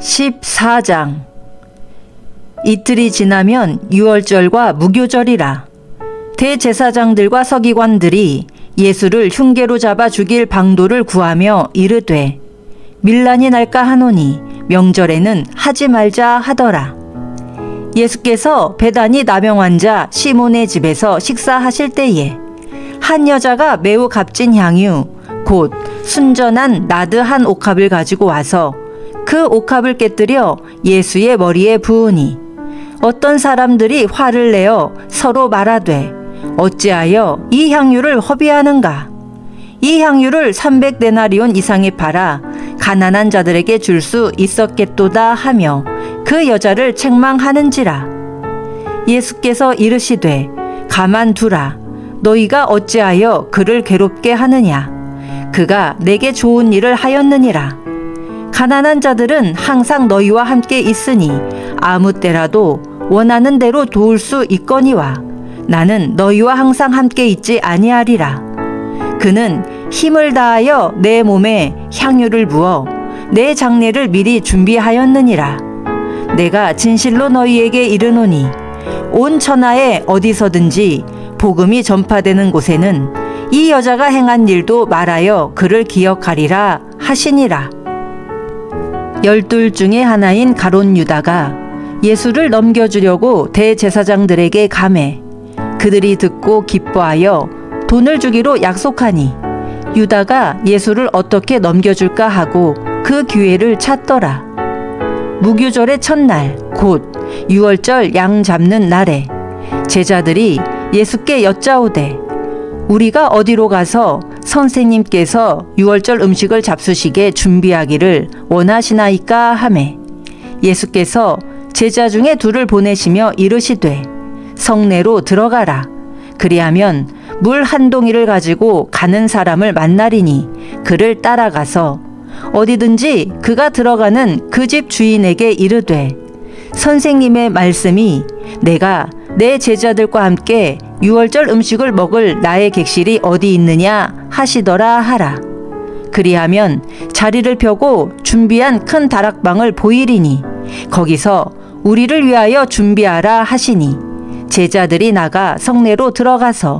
14장. 이틀이 지나면 유월절과 무교절이라 대제사장들과 서기관들이 예수를 흉계로 잡아 죽일 방도를 구하며 이르되 밀란이 날까 하노니 명절에는 하지 말자 하더라. 예수께서 배단이 나병 환자 시몬의 집에서 식사하실 때에 한 여자가 매우 값진 향유 곧 순전한 나드 한 옥합을 가지고 와서 그 옥합을 깨뜨려 예수의 머리에 부으니 어떤 사람들이 화를 내어 서로 말하되 어찌하여 이 향유를 허비하는가? 이 향유를 300데나리온 이상에 팔아 가난한 자들에게 줄 수 있었겠도다 하며 그 여자를 책망하는지라? 예수께서 이르시되 가만 두라. 너희가 어찌하여 그를 괴롭게 하느냐? 그가 내게 좋은 일을 하였느니라 가난한 자들은 항상 너희와 함께 있으니 아무 때라도 원하는 대로 도울 수 있거니와 나는 너희와 항상 함께 있지 아니하리라 그는 힘을 다하여 내 몸에 향유를 부어 내 장례를 미리 준비하였느니라 내가 진실로 너희에게 이르노니 온 천하에 어디서든지 복음이 전파되는 곳에는 이 여자가 행한 일도 말하여 그를 기억하리라 하시니라. 열둘 중에 하나인 가론 유다가 예수를 넘겨주려고 대제사장들에게 감해 그들이 듣고 기뻐하여 돈을 주기로 약속하니 유다가 예수를 어떻게 넘겨줄까 하고 그 기회를 찾더라. 무교절의 첫날 곧 유월절 양 잡는 날에 제자들이 예수께 여짜오되 우리가 어디로 가서 선생님께서 유월절 음식을 잡수시게 준비하기를 원하시나이까 하매 예수께서 제자 중에 둘을 보내시며 이르시되 성내로 들어가라. 그리하면 물 한 동이를 가지고 가는 사람을 만나리니 그를 따라가서 어디든지 그가 들어가는 그 집 주인에게 이르되 선생님의 말씀이 내가 내 제자들과 함께 유월절 음식을 먹을 나의 객실이 어디 있느냐 하시더라 하라. 그리하면 자리를 펴고 준비한 큰 다락방을 보이리니 거기서 우리를 위하여 준비하라 하시니 제자들이 나가 성내로 들어가서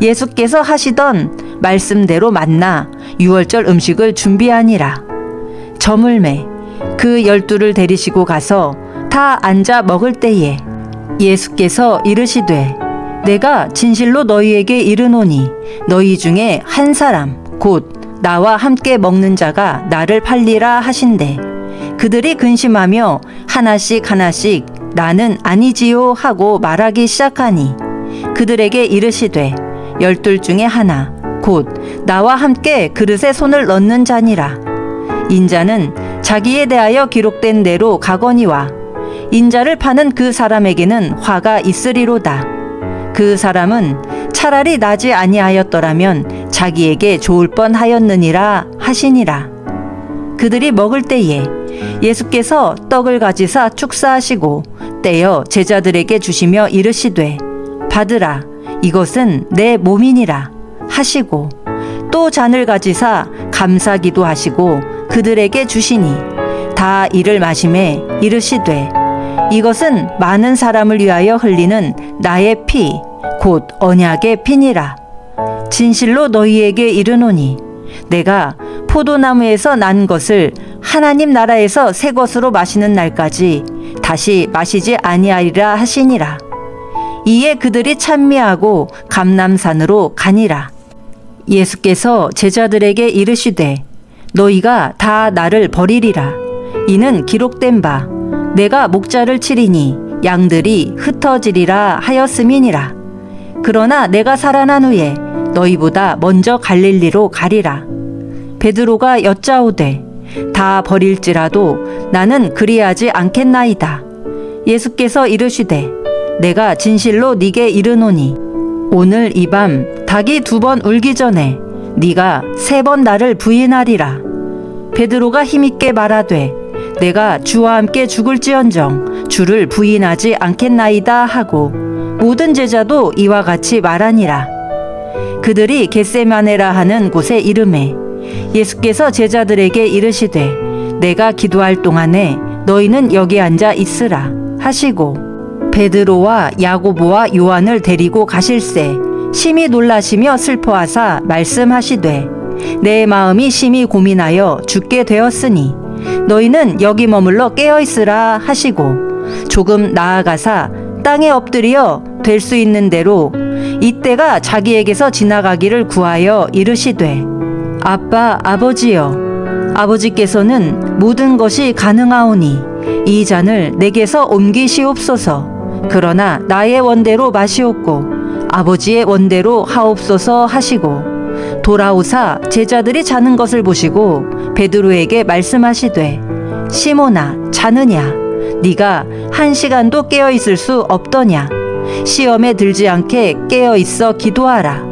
예수께서 하시던 말씀대로 만나 유월절 음식을 준비하니라. 저물매 그 열두를 데리시고 가서 다 앉아 먹을 때에 예수께서 이르시되 내가 진실로 너희에게 이르노니 너희 중에 한 사람 곧 나와 함께 먹는 자가 나를 팔리라 하신대. 그들이 근심하며 하나씩 하나씩 나는 아니지요 하고 말하기 시작하니 그들에게 이르시되 열둘 중에 하나 곧 나와 함께 그릇에 손을 넣는 자니라. 인자는 자기에 대하여 기록된 대로 가거니와 인자를 파는 그 사람에게는 화가 있으리로다. 그 사람은 차라리 나지 아니하였더라면 자기에게 좋을 뻔하였느니라 하시니라. 그들이 먹을 때에 예수께서 떡을 가지사 축사하시고 떼어 제자들에게 주시며 이르시되 받으라 이것은 내 몸이니라 하시고 또 잔을 가지사 감사기도 하시고 그들에게 주시니 다 이를 마심에 이르시되 이것은 많은 사람을 위하여 흘리는 나의 피, 곧 언약의 피니라. 진실로 너희에게 이르노니 내가 포도나무에서 난 것을 하나님 나라에서 새 것으로 마시는 날까지 다시 마시지 아니하리라 하시니라. 이에 그들이 찬미하고 감남산으로 가니라. 예수께서 제자들에게 이르시되 너희가 다 나를 버리리라. 이는 기록된 바 내가 목자를 치리니 양들이 흩어지리라 하였음이니라. 그러나 내가 살아난 후에 너희보다 먼저 갈릴리로 가리라. 베드로가 여짜오되 다 버릴지라도 나는 그리하지 않겠나이다. 예수께서 이르시되 내가 진실로 네게 이르노니 오늘 이 밤 닭이 두 번 울기 전에 네가 세 번 나를 부인하리라. 베드로가 힘있게 말하되 내가 주와 함께 죽을지언정 주를 부인하지 않겠나이다 하고 모든 제자도 이와 같이 말하니라. 그들이 겟세마네라 하는 곳에 이름에 예수께서 제자들에게 이르시되 내가 기도할 동안에 너희는 여기 앉아 있으라 하시고 베드로와 야고보와 요한을 데리고 가실새 심히 놀라시며 슬퍼하사 말씀하시되 내 마음이 심히 고민하여 죽게 되었으니 너희는 여기 머물러 깨어 있으라 하시고 조금 나아가사 땅에 엎드려 될수 있는 대로 이때가 자기에게서 지나가기를 구하여 이르시되 아빠 아버지여 아버지께서는 모든 것이 가능하오니 이 잔을 내게서 옮기시옵소서. 그러나 나의 원대로 마시옵고 아버지의 원대로 하옵소서 하시고 돌아오사 제자들이 자는 것을 보시고 베드로에게 말씀하시되 시모나 자느냐? 네가 한 시간도 깨어 있을 수 없더냐? 시험에 들지 않게 깨어 있어 기도하라.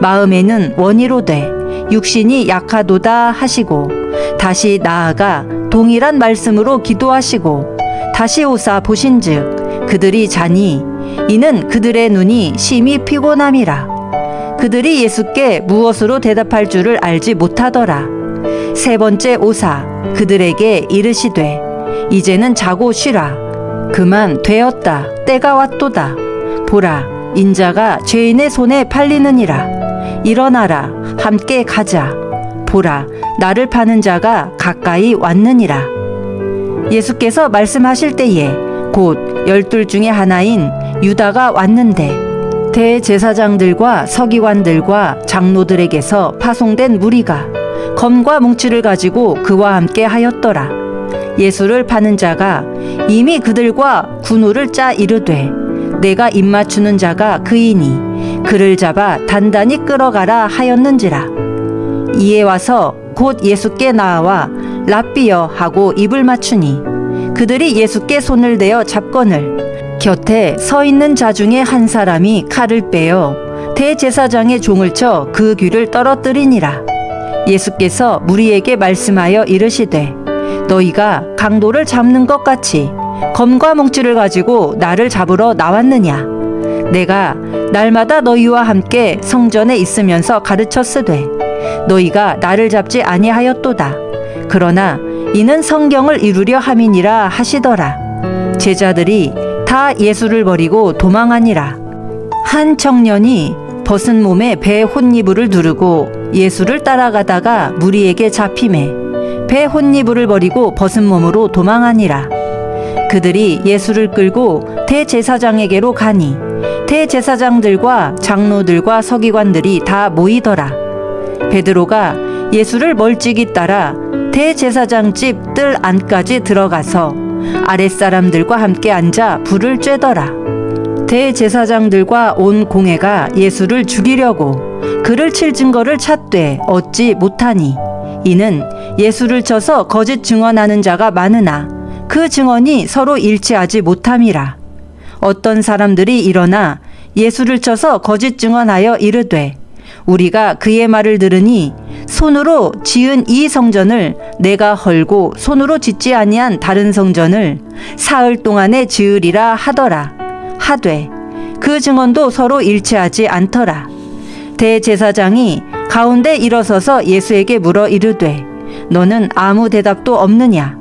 마음에는 원이로되 육신이 약하도다 하시고 다시 나아가 동일한 말씀으로 기도하시고 다시 오사 보신즉 그들이 자니 이는 그들의 눈이 심히 피곤함이라 그들이 예수께 무엇으로 대답할 줄을 알지 못하더라. 세 번째 오사 그들에게 이르시되 이제는 자고 쉬라. 그만 되었다. 때가 왔도다. 보라 인자가 죄인의 손에 팔리느니라. 일어나라. 함께 가자. 보라 나를 파는 자가 가까이 왔느니라. 예수께서 말씀하실 때에 곧 열둘 중에 하나인 유다가 왔는데 대제사장들과 서기관들과 장로들에게서 파송된 무리가 검과 뭉치를 가지고 그와 함께 하였더라. 예수를 파는 자가 이미 그들과 군우를 짜 이르되 내가 입맞추는 자가 그이니 그를 잡아 단단히 끌어가라 하였는지라. 이에 와서 곧 예수께 나와 랍비여 하고 입을 맞추니 그들이 예수께 손을 대어 잡거늘 곁에 서 있는 자 중에 한 사람이 칼을 빼어 대제사장의 종을 쳐 그 귀를 떨어뜨리니라. 예수께서 무리에게 말씀하여 이르시되 너희가 강도를 잡는 것 같이 검과 뭉치를 가지고 나를 잡으러 나왔느냐? 내가 날마다 너희와 함께 성전에 있으면서 가르쳤으되 너희가 나를 잡지 아니하였도다. 그러나 이는 성경을 이루려 함이니라 하시더라. 제자들이 다 예수를 버리고 도망하니라. 한 청년이 벗은 몸에 배 혼니부를 두르고 예수를 따라가다가 무리에게 잡힘에 배 혼니부를 버리고 벗은 몸으로 도망하니라. 그들이 예수를 끌고 대제사장에게로 가니 대제사장들과 장로들과 서기관들이 다 모이더라. 베드로가 예수를 멀찍이 따라 대제사장 집 뜰 안까지 들어가서 아랫사람들과 함께 앉아 불을 쬐더라. 대제사장들과 온 공회가 예수를 죽이려고 그를 칠 증거를 찾되 얻지 못하니 이는 예수를 쳐서 거짓 증언하는 자가 많으나 그 증언이 서로 일치하지 못함이라. 어떤 사람들이 일어나 예수를 쳐서 거짓 증언하여 이르되 우리가 그의 말을 들으니 손으로 지은 이 성전을 내가 헐고 손으로 짓지 아니한 다른 성전을 사흘 동안에 지으리라 하더라. 하되 그 증언도 서로 일치하지 않더라. 대제사장이 가운데 일어서서 예수에게 물어 이르되 너는 아무 대답도 없느냐?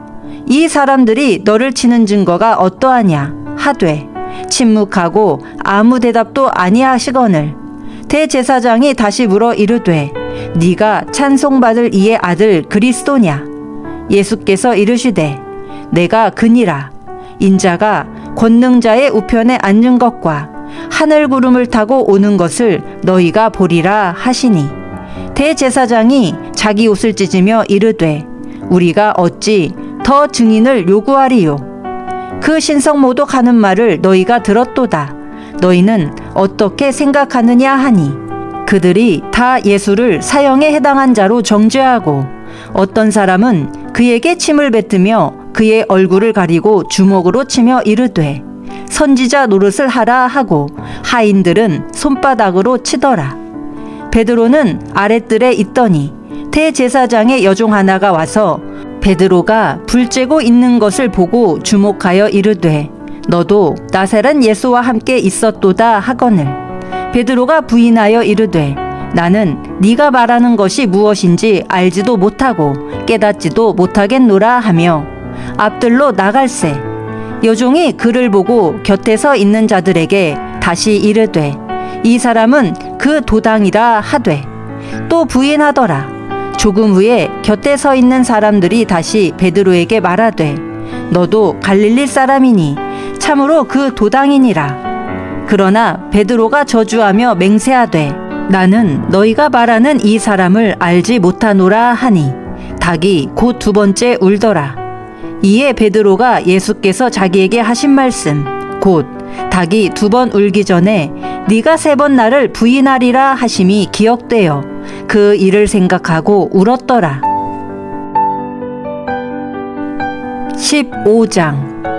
이 사람들이 너를 치는 증거가 어떠하냐? 하되 침묵하고 아무 대답도 아니하시거늘 대제사장이 다시 물어 이르되 네가 찬송받을 이의 아들 그리스도냐? 예수께서 이르시되 내가 그니라. 인자가 권능자의 우편에 앉는 것과 하늘 구름을 타고 오는 것을 너희가 보리라 하시니 대제사장이 자기 옷을 찢으며 이르되 우리가 어찌 더 증인을 요구하리요? 그 신성 모독하는 말을 너희가 들었도다 너희는 어떻게 생각하느냐 하니? 그들이 다 예수를 사형에 해당한 자로 정죄하고 어떤 사람은 그에게 침을 뱉으며 그의 얼굴을 가리고 주먹으로 치며 이르되 선지자 노릇을 하라 하고 하인들은 손바닥으로 치더라. 베드로는 아랫뜰에 있더니 대제사장의 여종 하나가 와서 베드로가 불 쬐고 있는 것을 보고 주목하여 이르되 너도 나사렛 예수와 함께 있었도다 하거늘. 베드로가 부인하여 이르되 나는 네가 말하는 것이 무엇인지 알지도 못하고 깨닫지도 못하겠노라 하며 앞들로 나갈새 여종이 그를 보고 곁에 서 있는 자들에게 다시 이르되 이 사람은 그 도당이라 하되. 또 부인하더라. 조금 후에 곁에 서 있는 사람들이 다시 베드로에게 말하되 너도 갈릴리 사람이니 참으로 그 도당이니라. 그러나 베드로가 저주하며 맹세하되 나는 너희가 말하는 이 사람을 알지 못하노라 하니 닭이 곧 두 번째 울더라. 이에 베드로가 예수께서 자기에게 하신 말씀 곧 닭이 두 번 울기 전에 네가 세 번 나를 부인하리라 하심이 기억되어 그 일을 생각하고 울었더라. 15장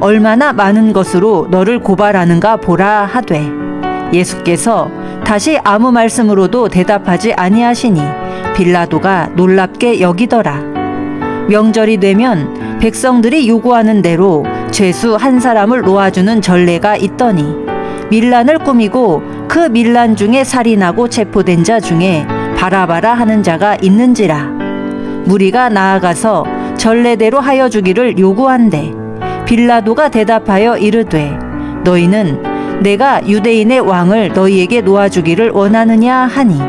얼마나 많은 것으로 너를 고발하는가 보라 하되 예수께서 다시 아무 말씀으로도 대답하지 아니하시니 빌라도가 놀랍게 여기더라. 명절이 되면 백성들이 요구하는 대로 죄수 한 사람을 놓아주는 전례가 있더니 밀란을 꾸미고 그 밀란 중에 살인하고 체포된 자 중에 바라바라 하는 자가 있는지라. 무리가 나아가서 전례대로 하여 주기를 요구한대 빌라도가 대답하여 이르되 너희는 내가 유대인의 왕을 너희에게 놓아주기를 원하느냐 하니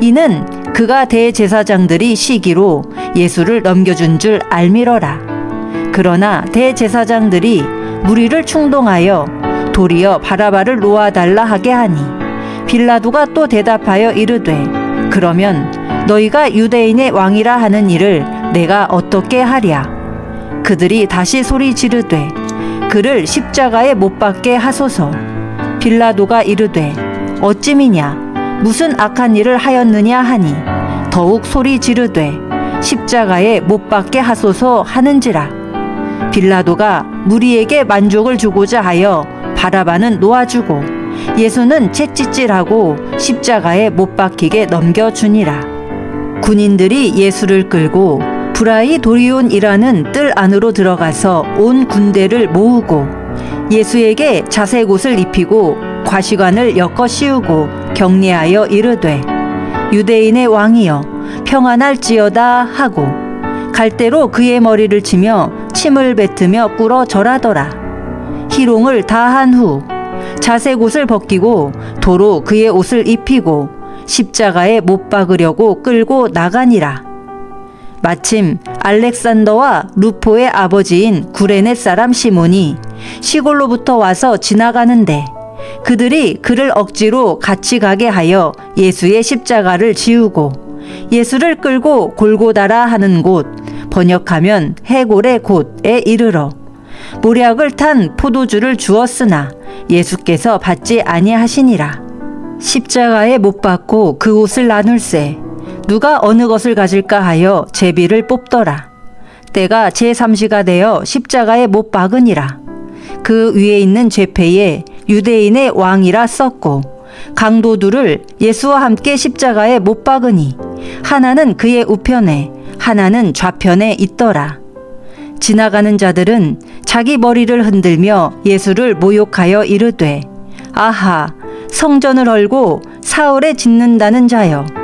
이는 그가 대제사장들이 시기로 예수를 넘겨준 줄 알미러라. 그러나 대제사장들이 무리를 충동하여 도리어 바라바를 놓아달라 하게 하니 빌라도가 또 대답하여 이르되 그러면 너희가 유대인의 왕이라 하는 일을 내가 어떻게 하랴 그들이 다시 소리 지르되 그를 십자가에 못 박게 하소서. 빌라도가 이르되 어찌미냐? 무슨 악한 일을 하였느냐 하니? 더욱 소리 지르되 십자가에 못 박게 하소서 하는지라. 빌라도가 무리에게 만족을 주고자 하여 바라바는 놓아주고 예수는 채찍질하고 십자가에 못 박히게 넘겨주니라. 군인들이 예수를 끌고 브라이 도리온이라는 뜰 안으로 들어가서 온 군대를 모으고 예수에게 자색 옷을 입히고 과시관을 엮어 씌우고 격려하여 이르되 유대인의 왕이여 평안할지어다 하고 갈대로 그의 머리를 치며 침을 뱉으며 꿇어 절하더라. 희롱을 다한 후 자색 옷을 벗기고 도로 그의 옷을 입히고 십자가에 못 박으려고 끌고 나가니라 마침 알렉산더와 루포의 아버지인 구레네 사람 시몬이 시골로부터 와서 지나가는데 그들이 그를 억지로 같이 가게 하여 예수의 십자가를 지우고 예수를 끌고 골고다라 하는 곳 번역하면 해골의 곳에 이르러 모략을 탄 포도주를 주었으나 예수께서 받지 아니하시니라. 십자가에 못 박고 그 옷을 나눌세 누가 어느 것을 가질까 하여 제비를 뽑더라. 때가 제3시가 되어 십자가에 못 박으니라. 그 위에 있는 죄패에 유대인의 왕이라 썼고 강도들을 예수와 함께 십자가에 못 박으니 하나는 그의 우편에 하나는 좌편에 있더라. 지나가는 자들은 자기 머리를 흔들며 예수를 모욕하여 이르되 아하 성전을 헐고 사흘에 짓는다는 자여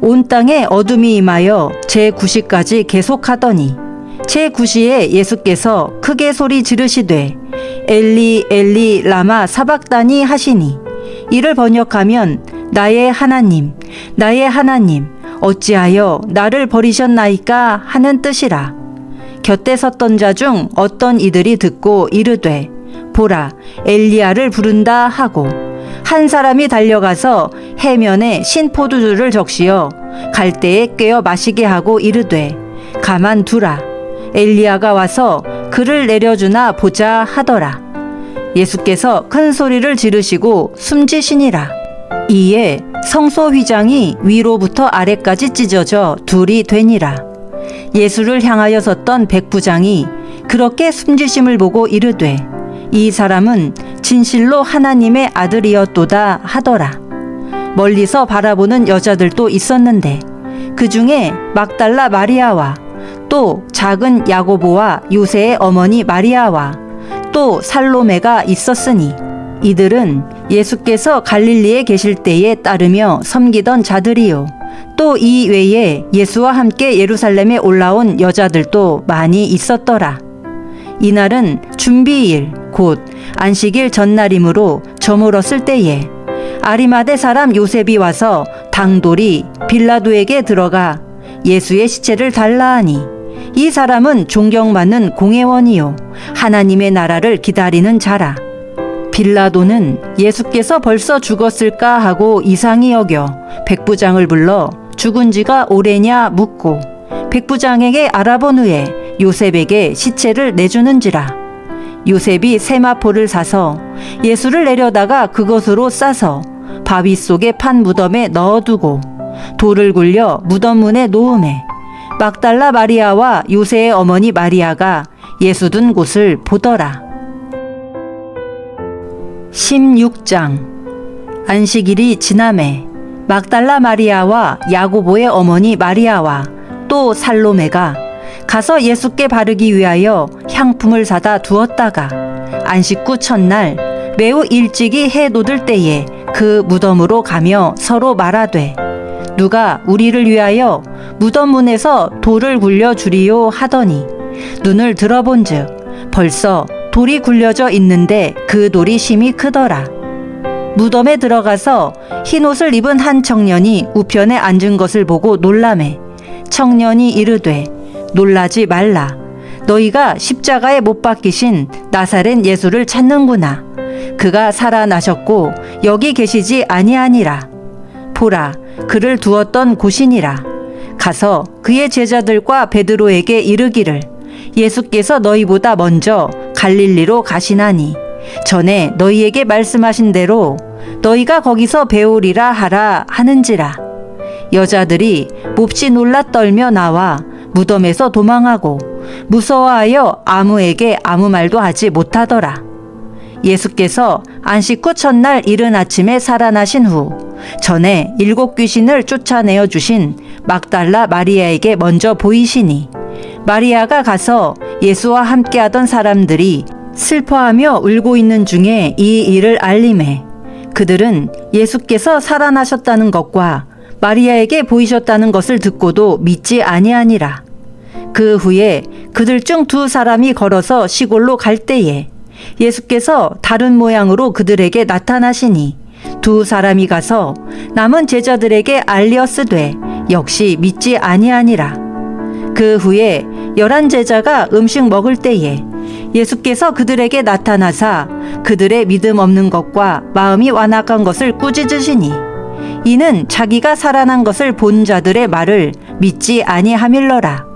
온 땅에 어둠이 임하여 제9시까지 계속하더니 제9시에 예수께서 크게 소리 지르시되 엘리 엘리 라마 사박다니 하시니 이를 번역하면 나의 하나님 나의 하나님 어찌하여 나를 버리셨나이까 하는 뜻이라. 곁에 섰던 자 중 어떤 이들이 듣고 이르되 보라 엘리야를 부른다 하고 한 사람이 달려가서 해면에 신포도주를 적시어 갈대에 꿰어 마시게 하고 이르되 가만 두라. 엘리야가 와서 그를 내려주나 보자 하더라. 예수께서 큰 소리를 지르시고 숨지시니라. 이에 성소 휘장이 위로부터 아래까지 찢어져 둘이 되니라. 예수를 향하여 섰던 백부장이 그렇게 숨지심을 보고 이르되 이 사람은 진실로 하나님의 아들이었도다 하더라. 멀리서 바라보는 여자들도 있었는데 그 중에 막달라 마리아와 또 작은 야고보와 요새의 어머니 마리아와 또 살로메가 있었으니 이들은 예수께서 갈릴리에 계실 때에 따르며 섬기던 자들이요. 또 이 외에 예수와 함께 예루살렘에 올라온 여자들도 많이 있었더라. 이날은 준비일, 곧 안식일 전날이므로 저물었을 때에 아리마대 사람 요셉이 와서 당돌이 빌라도에게 들어가 예수의 시체를 달라 하니 이 사람은 존경받는 공회원이요 하나님의 나라를 기다리는 자라. 빌라도는 예수께서 벌써 죽었을까 하고 이상히 여겨 백부장을 불러 죽은 지가 오래냐 묻고 백부장에게 알아본 후에 요셉에게 시체를 내주는지라 요셉이 세마포를 사서 예수를 내려다가 그것으로 싸서 바위 속에 판 무덤에 넣어두고 돌을 굴려 무덤 문에 놓음에 막달라 마리아와 요새의 어머니 마리아가 예수 둔 곳을 보더라. 16장 안식일이 지남에 막달라 마리아와 야고보의 어머니 마리아와 또 살로메가 가서 예수께 바르기 위하여 향품을 사다 두었다가 안식 후 첫날 매우 일찍이 해 돋을 때에 그 무덤으로 가며 서로 말하되 누가 우리를 위하여 무덤 문에서 돌을 굴려 주리요 하더니 눈을 들어본즉 벌써 돌이 굴려져 있는데 그 돌이 심히 크더라. 무덤에 들어가서 흰 옷을 입은 한 청년이 우편에 앉은 것을 보고 놀라매 청년이 이르되 놀라지 말라. 너희가 십자가에 못 박히신 나사렛 예수를 찾는구나. 그가 살아나셨고 여기 계시지 아니하니라. 보라 그를 두었던 곳이니라. 가서 그의 제자들과 베드로에게 이르기를. 예수께서 너희보다 먼저 갈릴리로 가시나니 전에 너희에게 말씀하신 대로 너희가 거기서 배우리라 하라 하는지라. 여자들이 몹시 놀라 떨며 나와 무덤에서 도망하고 무서워하여 아무에게 아무 말도 하지 못하더라. 예수께서 안식 후 첫날 이른 아침에 살아나신 후 전에 일곱 귀신을 쫓아내어 주신 막달라 마리아에게 먼저 보이시니 마리아가 가서 예수와 함께하던 사람들이 슬퍼하며 울고 있는 중에 이 일을 알림해 그들은 예수께서 살아나셨다는 것과 마리아에게 보이셨다는 것을 듣고도 믿지 아니하니라. 그 후에 그들 중 두 사람이 걸어서 시골로 갈 때에 예수께서 다른 모양으로 그들에게 나타나시니 두 사람이 가서 남은 제자들에게 알리었으되 역시 믿지 아니하니라. 그 후에 열한 제자가 음식 먹을 때에 예수께서 그들에게 나타나사 그들의 믿음 없는 것과 마음이 완악한 것을 꾸짖으시니 이는 자기가 살아난 것을 본 자들의 말을 믿지 아니하밀러라.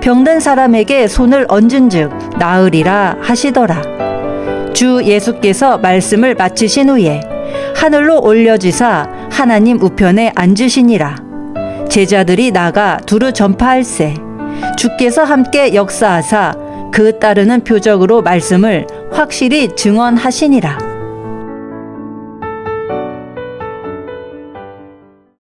병든 사람에게 손을 얹은즉 나으리라 하시더라. 주 예수께서 말씀을 마치신 후에 하늘로 올려지사 하나님 우편에 앉으시니라. 제자들이 나가 두루 전파할세. 주께서 함께 역사하사 그 따르는 표적으로 말씀을 확실히 증언하시니라.